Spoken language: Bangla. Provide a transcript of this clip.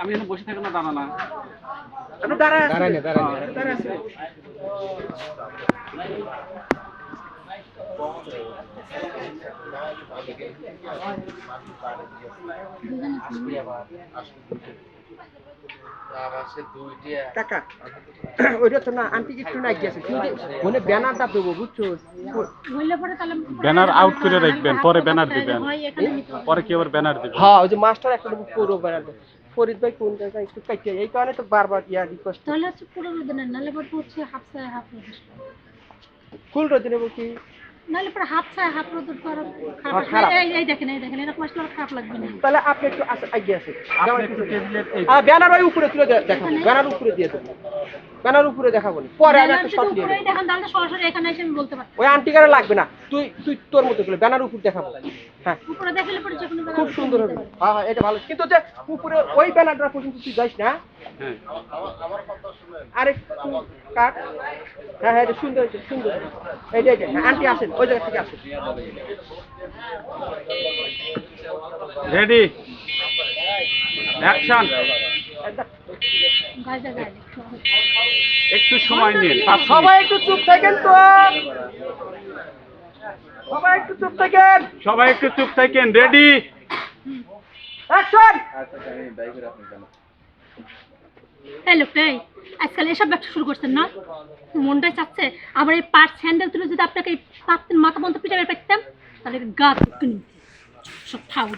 আমি এখন বসে থাকি না। দাঁড়া না দাঁড়া দাঁড়ায় আছেন। কাকা ওইটা তো না আন্টি একটু না গিয়েছে কিন্তু মনে ব্যানারটা দেবো বুঝছ? পরে তাহলে ব্যানার আউট করে রাখবেন, পরে ব্যানার দিবেন। হয়। পরে কি আবার ব্যানার হ্যাঁ ওই যে মাস্টার একটা পুরো ব্যানার ফরিদ ভাই কোন জায়গায় একটু কাটিয়ে এই কারণে তো বারবার ইয়া রিকোয়েস্ট তাহলে হচ্ছে পুরো রোদনের পরে তো হচ্ছে হাফ ছায়া হাফ রোদ ফুল রোদে নেব কি নাহলে পরে হাফ ছায়া হাফ রোদ তো খারাপ। খারাপ। এই এই দেখেন এই দেখেন এরকম আসলে খারাপ লাগবে না। তাহলে আপনি একটু আসে আসেন আপনি একটু টেবিলের এই ব্যানার ওই উপরে তুলে দেখাবো ব্যানার উপরে দিয়ে দেবো। ব্যানার উপরে দেখাবো পরে আমি একটা ব্যানার দিয়ে দেবো। দেখেন তাহলে সরাসরি এখানে এসে আমি বলতে ওই আন্টি কারে লাগবে না। তুই তুই তোর মতো করে ব্যানার উপর দেখাবো হ্যাঁ। উপরে দেখালে পরে খুব সুন্দর হবে। হ্যাঁ হ্যাঁ এটা ভালো। কিন্তু যে উপরে ওই ব্যানারটা পর্যন্ত তুই যাইস না। হ্যাঁ। আরে কাট হ্যাঁ হ্যাঁ এটা সুন্দর হয়েছে সুন্দর। এইটা এইটা হ্যাঁ, আন্টি আসেন ওই জায়গা থেকে আসেন। রেডি অ্যাকশন একটু সময় নিন মিনিট। সবাই একটু চুপ থাকেন তো। সবাই একটু চুপ থাকেন। সবাই একটু চুপ থাকেন রেডি অ্যাকশন এই লোকটাই আজকাল এসব ব্যবসা শুরু করছেন না? মনটাই চাচ্ছে আবার এই পাট স্যান্ডেল তুলে যদি আপনাকে পাতের মাথা বন্ধ বের পেতাম, তাহলে গা ধুকে সব ঠাউর।